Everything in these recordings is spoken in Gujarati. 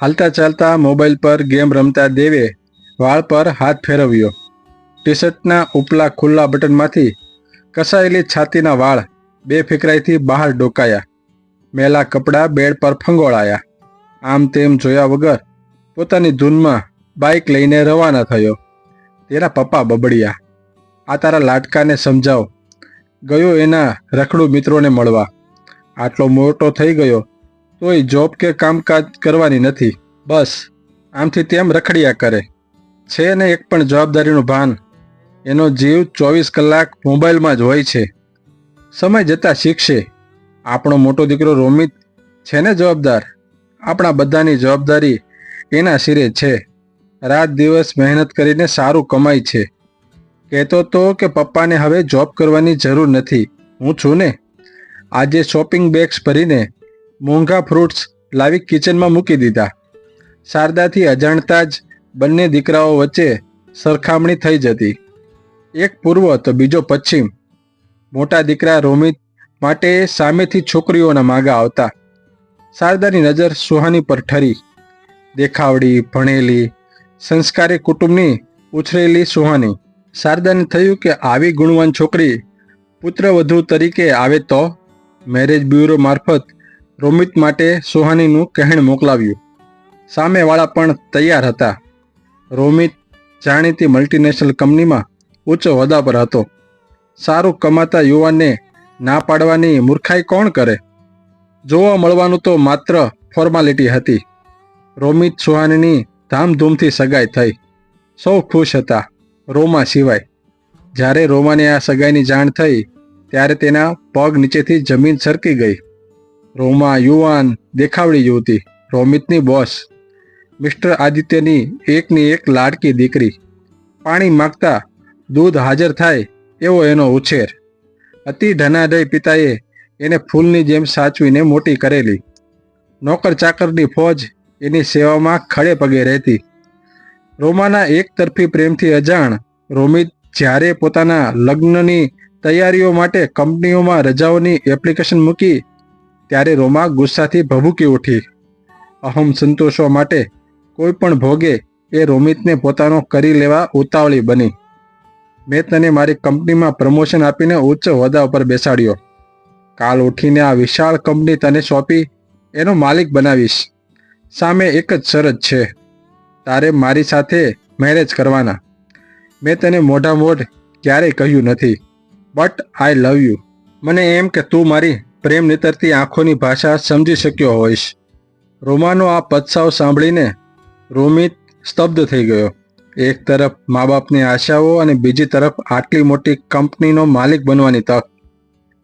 હાલતા ચાલતા મોબાઈલ પર ગેમ રમતા દેવે વાળ પર હાથ ફેરવ્યો. ટી શર્ટના ઉપલા ખુલ્લા બટનમાંથી કસાયેલી છાતીના વાળ બે ફેકરાઈથી બહાર ડોકાયા. મેલા કપડાં બેડ પર ફંગોળાયા. આમ તેમ જોયા વગર પોતાની ધૂનમાં બાઇક લઈને રવાના થયો. તેના પપ્પા બબડ્યા. આ તારા લાટકાને સમજાવ. ગયો એના રખડુ મિત્રોને મળવા. આટલો મોટો થઈ ગયો, તોય જોબ કે કામકાજ કરવાની નથી. બસ, આમથી તેમ રખડ્યા કરે. છે ને એક પણ જવાબદારીનું ભાન. એનો જીવ ચોવીસ કલાક મોબાઈલમાં જ હોય છે. સમય જતાં શીખશે. આપણો મોટો દીકરો રોમિત છે ને જવાબદાર? આપણા બધાની જવાબદારી એના શિરે છે. રાત દિવસ મહેનત કરીને સારું કમાય છે. કહેતો તો કે પપ્પાને હવે જોબ કરવાની જરૂર નથી. હું છું ને? આજે શોપિંગ બેગ્સ ભરીને મોંઘા ફ્રૂટ્સ લાવી કિચનમાં મૂકી દીધા. શારદાથી અજાણતા જ બંને દીકરાઓ વચ્ચે સરખામણી થઈ જતી. એક પૂર્વ તો બીજો પશ્ચિમ. મોટા દીકરા રોમિત માટે સામેથી છોકરીઓના માગા આવતા. શારદાની નજર સુહાની પર ઠરી. દેખાવડી, ભણેલી, સંસ્કારી કુટુંબની ઉછરેલી સુહાની. શારદાને થયું કે આવી ગુણવાન છોકરી પુત્રવધુ તરીકે આવે તો મેરેજ બ્યુરો મારફત રોમિત માટે સુહાનીનું કહેણ મોકલાવ્યું. સામેવાળા પણ તૈયાર હતા. રોમિત જાણીતી મલ્ટીનેશનલ કંપનીમાં ઉચ્ચ હોદ્દા પર હતો. સારું કમાતા યુવાનને ના પાડવાની મૂર્ખાઈ કોણ કરે? જોવા મળવાનું તો માત્ર ફોર્માલિટી હતી. રોમિત સુહાનીની ધામધૂમથી સગાઈ થઈ. સૌ ખુશ હતા રોમા સિવાય. જ્યારે રોમાને આ સગાઈની જાણ થઈ ત્યારે તેના પગ નીચેથી જમીન સરકી ગઈ. રોમા યુવાન દેખાવડી યુવતી, રોમિતની બોસ. મિસ્ટર આદિત્યની એકની એક લાડકી દીકરી. પાણી માગતા દૂધ હાજર થાય એવો એનો ઉછેર. અતિ ધનાઢય પિતાએ એને ફૂલની જેમ સાચવીને મોટી કરેલી. નોકર ચાકરની ફોજ એની સેવામાં ખડે પગે રહેતી. રોમાના એક તરફી પ્રેમથી અજાણ રોમિત જ્યારે પોતાના લગ્નની તૈયારીઓ માટે કંપનીઓમાં રજાઓની એપ્લિકેશન મૂકી ત્યારે રોમા ગુસ્સાથી ભભૂકી ઉઠી. અહમ સંતોષવા માટે કોઈ પણ ભોગે એ રોમિતને પોતાનો કરી લેવા ઉતાવળી બની. મેં તને મારી કંપનીમાં પ્રમોશન આપીને ઉચ્ચ હોદ્દા ઉપર બેસાડ્યો. કાલ ઉઠીને આ વિશાળ કંપની તને સોંપી, એનો માલિક બનાવીશ. સામે એક જ શરત છે. તારે મારી સાથે મેરેજ કરવાના. મેં તને મોઢા મોઢ ક્યારેય કહ્યું નથી. બટ આઈ લવ યુ મને એમ કે તું મારી પ્રેમ નીતરતી આંખોની ભાષા સમજી શક્યો હોઈશ. રોમાનો આ પત્સાવ સાંભળીને રોમિત સ્તબ્ધ થઈ ગયો. એક તરફ મા બાપની આશાઓ અને બીજી તરફ આટલી મોટી કંપનીનો માલિક બનવાની તક.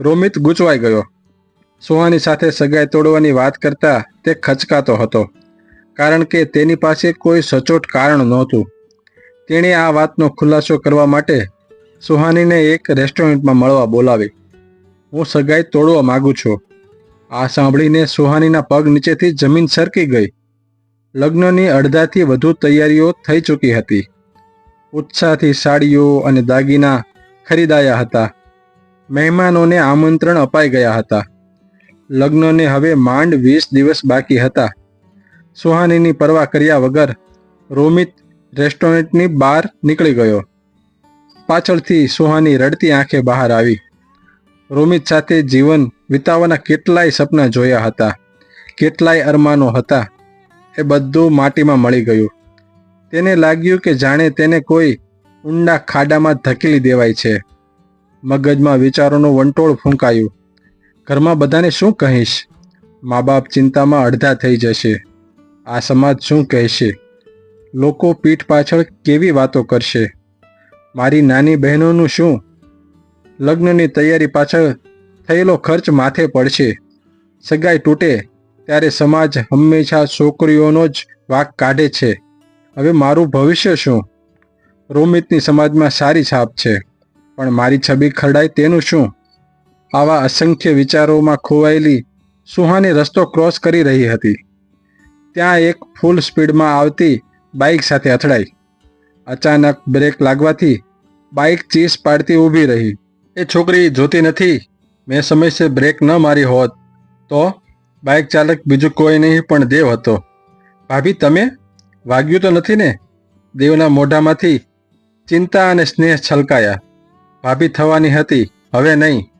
રોમિત ગૂંચવાઈ ગયો. સોહાની સાથે સગાઈ તોડવાની વાત કરતા તે ખચકાતો હતો. કારણ કે તેની પાસે કોઈ સચોટ કારણ નહોતું. તેણે આ વાતનો ખુલાસો કરવા માટે સુહાનીને એક રેસ્ટોરન્ટમાં મળવા બોલાવી. હું સગાઈ તોડવા માંગુ છું. આ સાંભળીને સુહાનીના પગ નીચેથી જમીન સરકી ગઈ. લગ્નની અડધાથી વધુ તૈયારીઓ થઈ ચૂકી હતી. ઉત્સાહથી સાડીઓ અને દાગીના ખરીદાયા હતા. મહેમાનોને આમંત્રણ અપાઈ ગયા હતા. લગ્નને હવે માંડ વીસ દિવસ બાકી હતા. સુહાનીની પરવા કર્યા વગર રોમિત રેસ્ટોરન્ટની બહાર નીકળી ગયો. પાછળથી સુહાની રડતી આંખે બહાર આવી. રોમિત સાથે જીવન વિતાવવાના કેટલાય સપના જોયા હતા. કેટલાય અરમાનો હતા. એ બધું માટીમાં મળી ગયું. તેને લાગ્યું કે જાણે તેને કોઈ ઊંડા ખાડામાં ધકેલી દેવાય છે. મગજમાં વિચારોનું વંટોળ ફૂંકાયું. ઘરમાં બધાને શું કહીશ? મા બાપ ચિંતામાં અડધા થઈ જશે. આ સમાજ શું કહેશે? લોકો પીઠ પાછળ કેવી વાતો કરશે? મારી નાની બહેનોનું શું? લગ્નની તૈયારી પાછળ થયેલો ખર્ચ માથે પડશે. સગાઈ તૂટે ત્યારે સમાજ હંમેશા છોકરીઓનો જ વાક કાઢે છે. હવે મારું ભવિષ્ય શું? રોમિતની સમાજમાં સારી છાપ છે, પણ મારી છબી ખરડાય તેનું શું? આવા અસંખ્ય વિચારોમાં ખોવાયેલી સુહાની રસ્તો ક્રોસ કરી રહી હતી. ત્યાં એક ફૂલ સ્પીડમાં આવતી બાઇક સાથે અથડાઈ. અચાનક બ્રેક લાગવાથી બાઇક ચીસ પાડતી ઊભી રહી. એ છોકરી જોતી નથી. મેં સમયસર બ્રેક ન મારી હોત તો બાઇક ચાલક બીજું કોઈ નહીં પણ દેવ હતો. ભાભી, તમે? વાગ્યું તો નથી ને? દેવના મોઢામાંથી ચિંતા અને સ્નેહ છલકાયા. ભાભી થવાની હતી. હવે નહીં.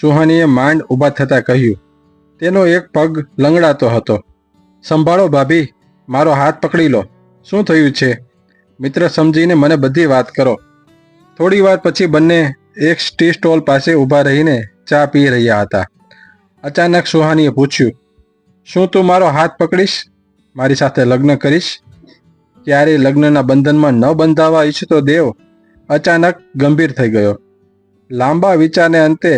સુહાનીએ માંડ ઊભા થતાં કહ્યું. તેનો એક પગ લંગડાતો હતો. સંભાળો ભાભી. મારો હાથ પકડી લો. શું થયું છે? મિત્ર સમજીને મને બધી વાત કરો. થોડી વાર પછી બંને એક ટી સ્ટોલ પાસે ઊભા રહીને ચા પી રહ્યા હતા. અચાનક સુહાનીએ પૂછ્યું, શું તું મારો હાથ પકડીશ? મારી સાથે લગ્ન કરીશ? ક્યારે લગ્નના બંધનમાં ન બંધાવા ઈચ્છતો દેવ? અચાનક ગંભીર થઈ ગયો. લાંબા વિચારને અંતે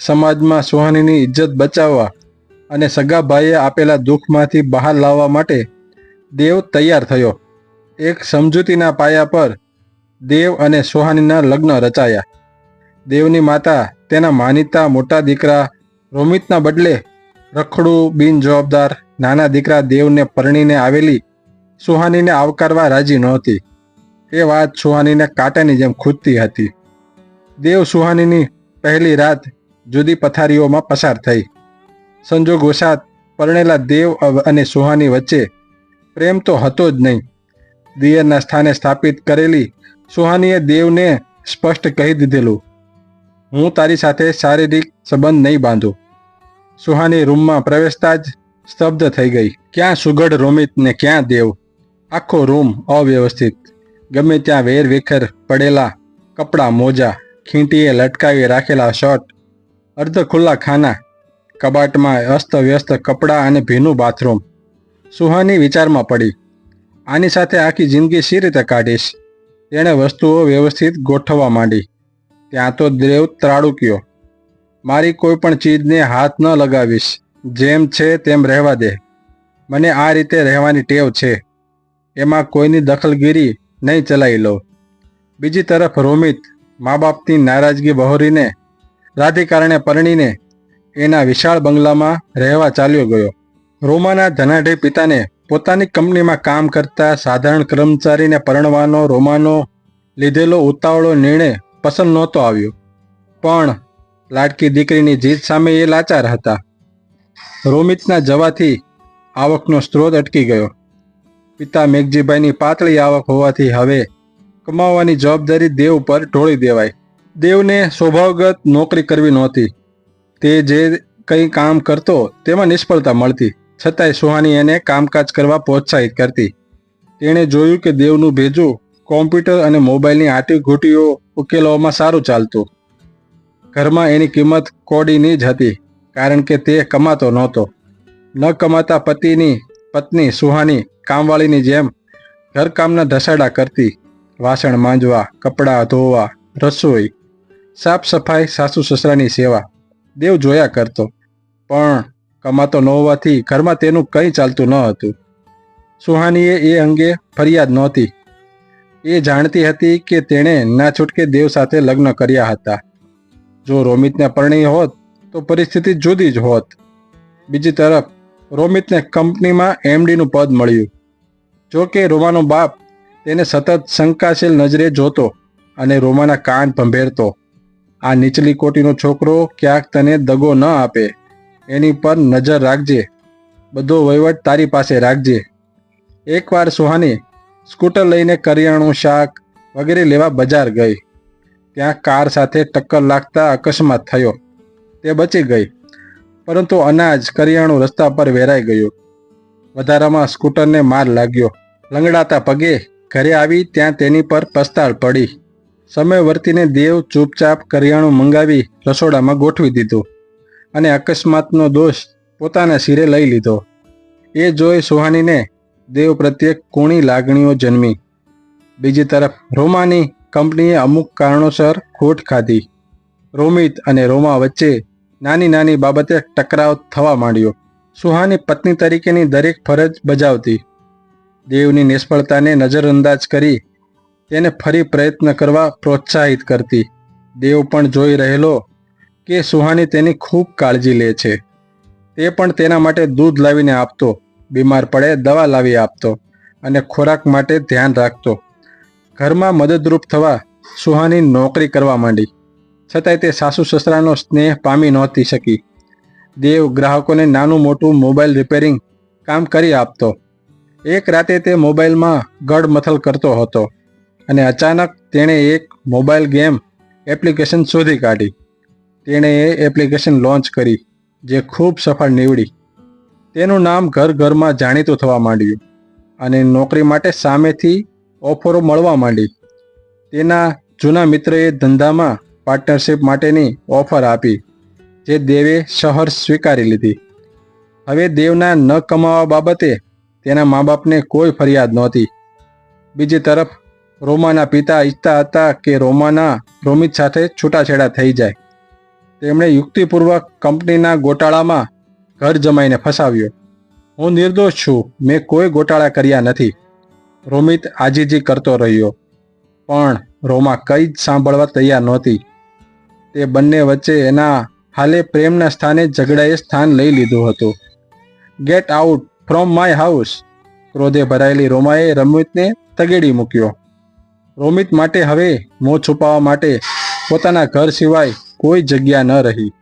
સમાજમાં સુહાનીની ઇજ્જત બચાવવા અને સગા ભાઈએ આપેલા દુઃખમાંથી બહાર લાવવા માટે દેવ તૈયાર થયો. એક સમજૂતીના પાયા પર દેવ અને સુહાનીના લગ્ન રચાયા. દેવની માતા તેના માનીતા મોટા દીકરા રોમિતના બદલે રખડું બિનજવાબદાર નાના દીકરા દેવને પરણીને આવેલી સુહાનીને આવકારવા રાજી નહોતી. એ વાત સુહાનીને કાંટાની જેમ ખૂદતી હતી. દેવ સુહાનીની પહેલી રાત જુદી પથારીઓમાં પસાર થઈ. સંજોગવશાત પરણેલા દેવ અને સુહાની વચ્ચે પ્રેમ તો હતો જ નહીં. દિયરના સ્થાને સ્થાપિત કરેલી સુહાનીએ દેવને સ્પષ્ટ કહી દીધેલું, હું તારી સાથે શારીરિક સંબંધ નહીં બાંધું. સુહાની રૂમમાં પ્રવેશતા જ સ્તબ્ધ થઈ ગઈ. ક્યાં સુગઢ રોમિત ને ક્યાં દેવ? આખો રૂમ અવ્યવસ્થિત. ગમે ત્યાં વેર વેખર પડેલા કપડાં મોજા, ખીંટીએ લટકાવી રાખેલા શર્ટ, અર્ધ ખુલ્લા ખાના, કબાટમાં અસ્તવ્યસ્ત કપડાં અને ભીનું બાથરૂમ. સુહાની વિચારમાં પડી. આની સાથે આખી જિંદગી સી રીતે કાઢીશ? તેણે વસ્તુઓ વ્યવસ્થિત ગોઠવવા માંડી. ત્યાં તો દેવ ત્રાડુક્યો. મારી કોઈ પણ ચીજને હાથ ન લગાવીશ. જેમ છે તેમ રહેવા દે. મને આ રીતે રહેવાની ટેવ છે. એમાં કોઈની દખલગીરી નહીં ચલાવી લો બીજી તરફ રોમિત મા બાપની નારાજગી બહોરીને, રાધિકારણે પરણીને એના વિશાળ બંગલામાં રહેવા ચાલ્યો ગયો. રોમાના ધનાઢ્ય પિતાને પોતાની કંપનીમાં કામ કરતા સાધારણ કર્મચારીને પરણવાનો, રોમાનો લીધેલો ઉતાવળો નિર્ણય પસંદ નહોતો આવ્યો. પણ લાડકી દીકરીની જીત સામે એ લાચાર હતા. રોમિતના જવાથી આવકનો સ્ત્રોત અટકી ગયો. પિતા મેઘજીભાઈની પાતળી આવક હોવાથી હવે કમાવાની જવાબદારી દેવ પર ઢોળી દેવાય. દેવને સ્વભાવગત નોકરી કરવી નહોતી. તે જે કંઈ કામ કરતો તેમાં નિષ્ફળતા મળતી. છતાંય સુહાની એને કામકાજ કરવા પ્રોત્સાહિત કરતી. તેણે જોયું કે દેવનું ભેજું કોમ્પ્યુટર અને મોબાઈલની આટી ઘૂંટીઓ ઉકેલવામાં સારું ચાલતું. ઘરમાં એની કિંમત કોડીની જ હતી, કારણ કે તે કમાતો નહોતો. ન કમાતા પતિની પત્ની સુહાની કામવાળીની જેમ ઘરકામના ધસાડા કરતી. વાસણ માંજવા, કપડાં ધોવા, રસોઈ, સાફ સફાઈ, સાસુ સસરાની સેવા. દેવ જોયા કરતો, પણ કમાતો ન હોવાથી ઘરમાં તેનું કંઈ ચાલતું ન હતું. સુહાનીએ એ અંગે ફરિયાદ નહોતી. એ જાણતી હતી કે તેણે ના છૂટકે દેવ સાથે લગ્ન કર્યા હતા. જો રોમિતને પરણી હોત, તો પરિસ્થિતિ જુદી જ હોત. બીજી તરફ, રોમિતને કંપનીમાં એમડીનું પદ મળ્યું. જો કે રોમાનો બાપ તેને સતત શંકાશીલ નજરે જોતો અને રોમાના કાન ભંભેરતો. આ નીચલી કોટીનો છોકરો ક્યાંક તને દગો ન આપે. એની પર નજર રાખજે. બધો વહીવટ તારી પાસે રાખજે. એકવાર સુહાની સ્કૂટર લઈને કરિયાણું, શાક વગેરે લેવા બજાર ગઈ. ત્યાં કાર સાથે ટક્કર લાગતા અકસ્માત થયો. તે બચી ગઈ, પરંતુ અનાજ કરિયાણું રસ્તા પર વેરાઈ ગયું. વધારામાં સ્કૂટરને માર લાગ્યો. લંગડાતા પગે ઘરે આવી ત્યાં તેની પર પસ્તાળ પડી. સમય વર્તીને દેવ ચૂપચાપ કરિયાણું મંગાવી રસોડામાં ગોઠવી દીધું. અને અકસ્માતનો દોષ પોતાના શિરે લઈ લીધો. એ જોઈ સુહાનીને દેવ પ્રત્યે કોણી લાગણીઓ જન્મી. બીજી તરફ રોમાની કંપનીએ અમુક કારણોસર ખોટ ખાધી. રોમિત અને રોમા વચ્ચે નાની નાની બાબતે ટકરાવ થવા માંડ્યો. સુહાની પત્ની તરીકેની દરેક ફરજ બજાવતી. દેવની નિષ્ફળતાને નજરઅંદાજ કરી તેને ફરી પ્રયત્ન કરવા પ્રોત્સાહિત કરતી. દેવ પણ જોઈ રહેલો કે સુહાની તેની ખૂબ કાળજી લે છે. તે પણ તેના માટે દૂધ લાવીને આપતો, બીમાર પડે દવા લાવી આપતો અને ખોરાક માટે ધ્યાન રાખતો. ઘરમાં મદદરૂપ થવા સુહાની નોકરી કરવા માંડી. છતાંય તે સાસુ સસરાનો સ્નેહ પામી નહોતી શકી. દેવ ગ્રાહકોને નાનું મોટું મોબાઈલ રિપેરિંગ કામ કરી આપતો. એક રાતે તે મોબાઈલમાં ગડમથલ કરતો હતો અને અચાનક તેણે એક મોબાઈલ ગેમ એપ્લિકેશન શોધી કાઢી. તેણે એ એપ્લિકેશન લોન્ચ કરી, જે ખૂબ સફળ નીવડી. તેનું નામ ઘર ઘરમાં જાણીતું થવા માંડ્યું અને નોકરી માટે સામેથી ઓફરો મળવા માંડી. તેના જૂના મિત્રએ ધંધામાં પાર્ટનરશિપ માટેની ઓફર આપી, જે દેવે શહર સ્વીકારી લીધી. હવે દેવના ન કમાવા બાબતે તેના મા બાપને કોઈ ફરિયાદ નહોતી. બીજી તરફ રોમાના પિતા ઈચ્છતા હતા કે રોમાના રોમિત સાથે છૂટાછેડા થઈ જાય. તેમણે યુક્તિપૂર્વક કંપનીના ગોટાળામાં ઘર જમાઈને ફસાવ્યો. હું નિર્દોષ છું. મેં કોઈ ગોટાળા કર્યા નથી. રોમિત આજીજી કરતો રહ્યો. પણ રોમા કંઈ જ સાંભળવા તૈયાર નહોતી. તે બંને વચ્ચે એના હાલે પ્રેમના સ્થાને ઝઘડાએ સ્થાન લઈ લીધું હતું. Get out from my house ક્રોધે ભરાયેલી રોમાએ રમિતને તગેડી મૂક્યો. રોમિત માટે હવે મોં છુપાવવા માટે પોતાના ઘર સિવાય કોઈ જગ્યા ન રહી.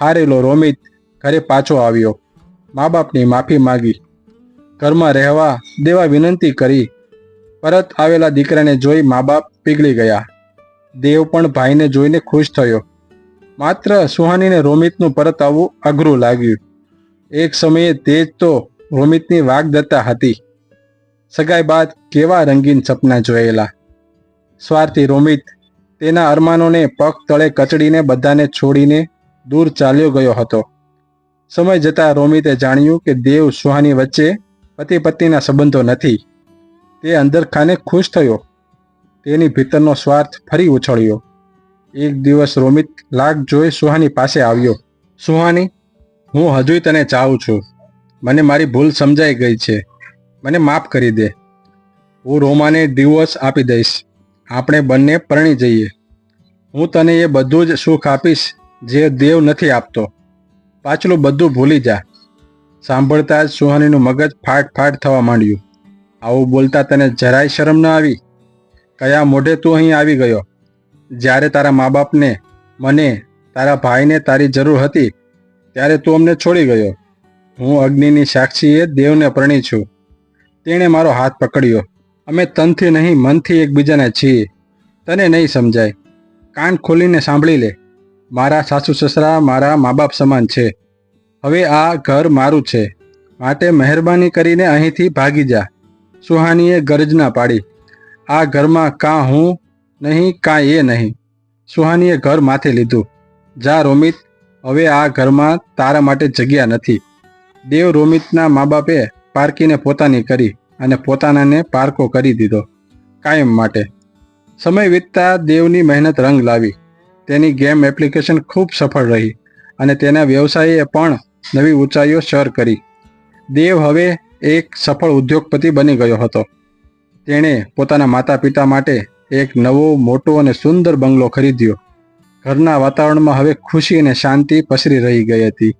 હારેલો રોમિત, ઘરે પાછો આવ્યો. મા બાપની માફી માગી. ઘરમાં રહેવા દેવા વિનંતી કરી. પરત આવેલા દીકરાને જોઈ મા બાપ પીગળી ગયા. દેવ પણ ભાઈને જોઈને ખુશ થયો. માત્ર સુહાનીને રોમિતનું પરત આવવું અઘરું લાગ્યું. એક સમયે તે જ તો રોમિતની વાગદત્તા હતી. સગાઈ બાદ કેવા રંગીન સપના જોયેલા. સ્વાર્થી રોમિત તેના અરમાનોને પગ તળે કચડીને બધાને છોડીને દૂર ચાલ્યો ગયો હતો. સમય જતાં રોમિતે જાણ્યું કે દેવ સુહાની વચ્ચે પતિ પત્નીના સંબંધો નથી. તે અંદરખાને ખુશ થયો. તેની ભીતરનો સ્વાર્થ ફરી ઉછળ્યો. એક દિવસ રોમિત લાગ જોઈ સુહાની પાસે આવ્યો. સુહાની, હું હજુય તને ચાહું છું. મને મારી ભૂલ સમજાઈ ગઈ છે. મને માફ કરી દે. હું રોમાને ડિવોર્સ આપી દઈશ. આપણે બંને પરણી જઈએ. હું તને એ બધું જ સુખ આપીશ જે દેવ નથી આપતો. પાછલું બધું ભૂલી જા. સાંભળતા જ સુહાનીનું મગજ ફાટ ફાટ થવા માંડ્યું. આવું બોલતા તને જરાય શરમ ન આવી? કયા મોઢે તું અહીં આવી ગયો? જ્યારે તારા મા બાપને મને, તારા ભાઈને તારી જરૂર હતી, ત્યારે તું અમને છોડી ગયો. હું અગ્નિની સાક્ષીએ દેવને પરણી છું. તેણે મારો હાથ પકડ્યો. અમે તનથી નહીં, મનથી એકબીજાને છીએ. તને નહીં સમજાય. કાન ખોલીને સાંભળી લે. મારા સાસુ સસરા મારા મા બાપ સમાન છે. હવે આ ઘર મારું છે. માટે મહેરબાની કરીને અહીંથી ભાગી જા. સુહાનીએ ગરજના પાડી. આ ઘરમાં કાં હું નહીં, કાં એ નહીં. સુહાનીએ ઘર માથે લીધું. જા રોમિત, હવે આ ઘરમાં તારા માટે જગ્યા નથી. દેવ રોમિતના મા બાપે પારકીને પોતાની કરી. અને પોતાનાને પારકો કરી દીધો કાયમ માટે. સમય વીતતા દેવની મહેનત રંગ લાવી. તેની ગેમ એપ્લિકેશન ખૂબ સફળ રહી અને તેના વ્યવસાયે પણ નવી ઊંચાઈઓ સર કરી. દેવ હવે એક સફળ ઉદ્યોગપતિ બની ગયો હતો. તેણે પોતાના માતા પિતા માટે એક નવો, મોટો અને સુંદર બંગલો ખરીદ્યો. ઘરના વાતાવરણમાં હવે ખુશી અને શાંતિ પસરી રહી ગઈ હતી.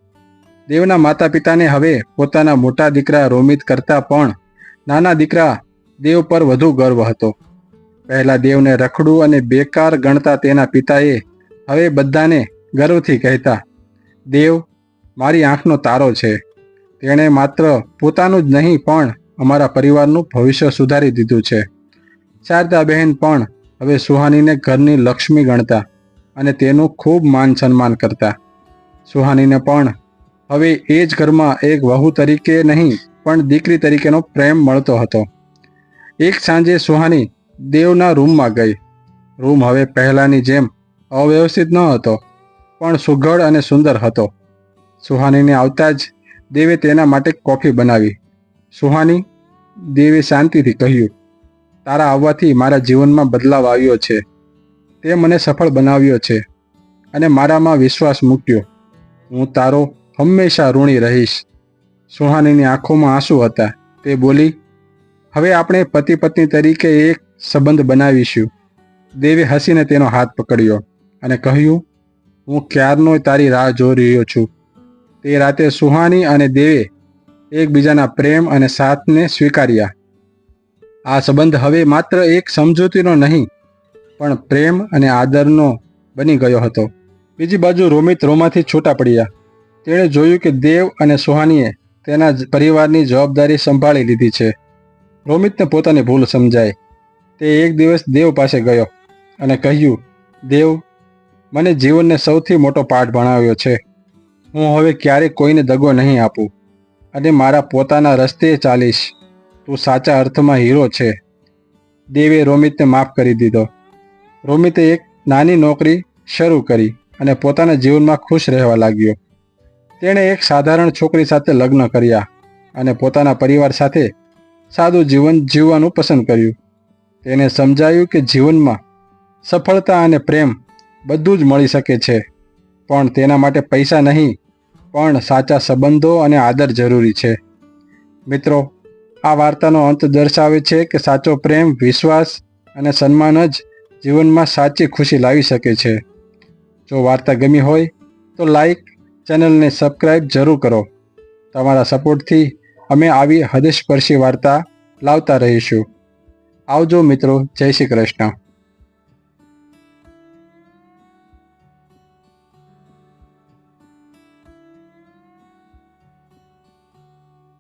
દેવના માતા પિતાને હવે પોતાના મોટા દીકરા રોમિત કરતાં પણ નાના દીકરા, દેવ પર વધુ ગર્વ હતો. પહેલા દેવને રખડું અને બેકાર ગણતા તેના પિતાએ હવે બધાને ગર્વથી કહેતા, દેવ, મારી આંખનો તારો છે. તેણે માત્ર પોતાનું જ નહીં, પણ અમારા પરિવારનું ભવિષ્ય સુધારી દીધું છે. શારદાબહેન પણ હવે સુહાનીને ઘરની લક્ષ્મી ગણતા અને તેનું ખૂબ માન સન્માન કરતા. સુહાનીને પણ હવે એ જ ઘરમાં એક વહુ તરીકે નહીં પણ દીકરી તરીકેનો પ્રેમ મળતો હતો. એક સાંજે સુહાની દેવના રૂમમાં ગઈ. રૂમ હવે પહેલાંની જેમ અવ્યવસ્થિત ન હતો, પણ સુઘડ અને સુંદર હતો. સુહાનીને આવતા જ દેવે તેના માટે કોફી બનાવી. સુહાની, દેવે શાંતિથી કહ્યું, તારા આવવાથી મારા જીવનમાં બદલાવ આવ્યો છે. તે મને સફળ બનાવ્યો છે અને મારામાં વિશ્વાસ મૂક્યો. હું તારો હંમેશા ઋણી રહીશ. સુહાનીની આંખોમાં આંસુ હતા. તે બોલી, હવે આપણે પતિ પત્ની તરીકે એક સંબંધ બનાવીશું. દેવે હસીને તેનો હાથ પકડ્યો અને કહ્યું, હું ક્યારનો તારી રાહ જોઈ રહ્યો છું. તે રાતે સુહાની અને દેવે એકબીજાના પ્રેમ અને સાથને સ્વીકાર્યા. આ સંબંધ હવે માત્ર એક સમજૂતીનો નહીં, પણ પ્રેમ અને આદરનો બની ગયો હતો. બીજી બાજુ રોમિત રોમાંથી છૂટા પડ્યા. તેણે જોયું કે દેવ અને સુહાનીએ તેના પરિવારની જવાબદારી સંભાળી લીધી છે. રોમિતને પોતાની ભૂલ સમજાય તે એક દિવસ દેવ પાસે ગયો અને કહ્યું, દેવ, મને જીવનને સૌથી મોટો પાઠ ભણાવ્યો છે. હું હવે ક્યારેય કોઈને દગો નહીં આપું અને મારા પોતાના રસ્તે ચાલીશ. તું સાચા અર્થમાં હીરો છે. દેવે રોમિતને માફ કરી દીધો. રોમિતે એક નાની નોકરી શરૂ કરી અને પોતાના જીવનમાં ખુશ રહેવા લાગ્યો. તેણે એક સાધારણ છોકરી સાથે લગ્ન કર્યા અને પોતાના પરિવાર સાથે સાદું જીવન જીવવાનું પસંદ કર્યું. તેને સમજાયું કે જીવનમાં સફળતા અને પ્રેમ બધું જ મળી શકે છે, પણ તેના માટે પૈસા નહીં, પણ સાચા સંબંધો અને આદર જરૂરી છે. મિત્રો, આ વાર્તાનો અંત દર્શાવે છે કે સાચો પ્રેમ, વિશ્વાસ અને સન્માન જ જીવનમાં સાચી ખુશી લાવી શકે છે. જો વાર્તા ગમી હોય તો લાઈક ચેનલને સબસ્ક્રાઈબ જરૂર કરો. તમારા સપોર્ટથી અમે આવી હૃદયસ્પર્શી વાર્તા લાવતા રહીશું. આવજો મિત્રો, જય શ્રી કૃષ્ણ.